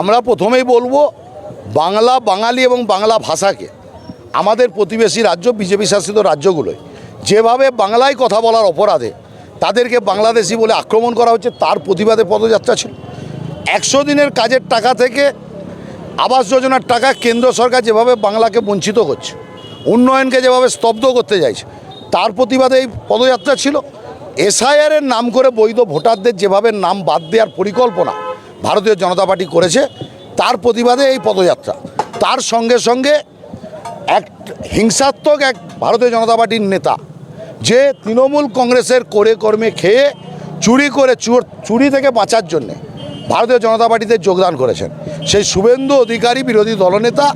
আমরা প্রথমেই বলব বাংলা বাঙালি এবং বাংলা ভাষাকে, আমাদের প্রতিবেশী রাজ্য, বিজেপি শাসিত রাজ্যগুলোয়, যেভাবে বাংলায় কথা বলার অপরাধে তাদেরকে বাংলাদেশি বলে আক্রমণ করা হচ্ছে, তার প্রতিবাদে পদযাত্রা ছিল। একশো দিনের কাজের টাকা থেকে আবাস যোজনার টাকা কেন্দ্র সরকার যেভাবে বাংলাকে বঞ্চিত করছে, উন্নয়নকে যেভাবে স্তব্ধ করতে চাইছে, তার প্রতিবাদে এই পদযাত্রা ছিল। এসআইআরের নাম করে বৈধ ভোটারদের যেভাবে নাম বাদ দেওয়ার পরিকল্পনা ভারতীয় জনতা পার্টি করেছে, তার প্রতিবাদে এই পদযাত্রা। তার সঙ্গে সঙ্গে এক হিংসাত্মক এক ভারতীয় জনতা পার্টির নেতা, যে তৃণমূল কংগ্রেসের করে কর্মে খেয়ে চুরি করে চুর, চুরি থেকে বাঁচার জন্যে ভারতীয় জনতা পার্টিতে যোগদান করেছেন। সেই শুভেন্দু অধিকারী বিরোধী দলনেতা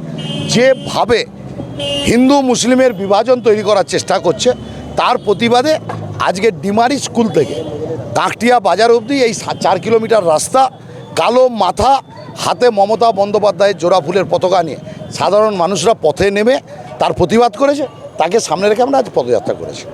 যেভাবে হিন্দু মুসলিমের বিভাজন তৈরি করার চেষ্টা করছে, তার প্রতিবাদে আজকে ডিমারি স্কুল থেকে কাঁকটিয়া বাজার অবধি এই চার কিলোমিটার রাস্তা, কালো মাথা, হাতে মমতা বন্দ্যোপাধ্যায়ের জোড়া ফুলের পতাকা নিয়ে সাধারণ মানুষরা পথে নেমে তার প্রতিবাদ করেছে, তাকে সামনে রেখে আমরা আজ পদযাত্রা করেছি?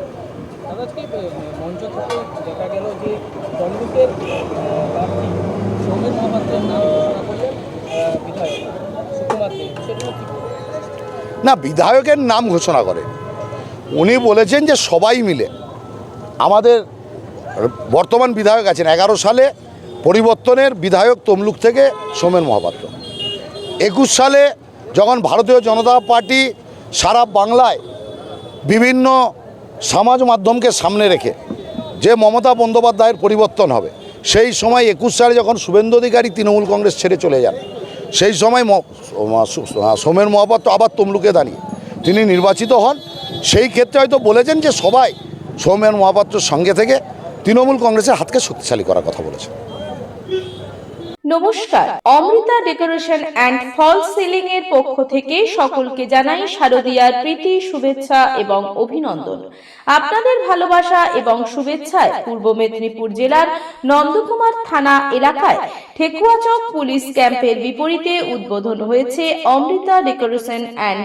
না, বিধায়কের নাম ঘোষণা করে উনি বলেছেন যে সবাই মিলে আমাদের বর্তমান বিধায়ক আছেন। এগারো সালে পরিবর্তনের বিধায়ক তমলুক থেকে সোমেন মহাপাত্র। একুশ সালে যখন ভারতীয় জনতা পার্টি সারা বাংলায় বিভিন্ন সমাজ মাধ্যমকে সামনে রেখে যে মমতা বন্দ্যোপাধ্যায়ের পরিবর্তন হবে, সেই সময় একুশ সালে যখন শুভেন্দু অধিকারী তৃণমূল কংগ্রেস ছেড়ে চলে যান, সেই সময় সোমেন মহাপাত্র আবার তমলুকে দাঁড়িয়ে তিনি নির্বাচিত হন। সেই ক্ষেত্রে হয়তো বলেছেন যে সবাই সৌমেন মহাপাত্রর সঙ্গে থেকে তৃণমূল কংগ্রেসের হাতকে শক্তিশালী করার কথা বলেছেন নমস্কার। Amrita decoration and false ceiling এর পক্ষ থেকে সকলকে জানাই শারদীয়ার প্রীতি, শুভেচ্ছা এবং অভিনন্দন। আপনাদের ভালোবাসা এবং শুভেচ্ছায় পূর্ব মেদিনীপুর জেলার নন্দকুমার থানা এলাকায় ঠেকুয়াচক পুলিশ ক্যাম্পের বিপরীতে উদ্বোধন হয়েছে Amrita decoration and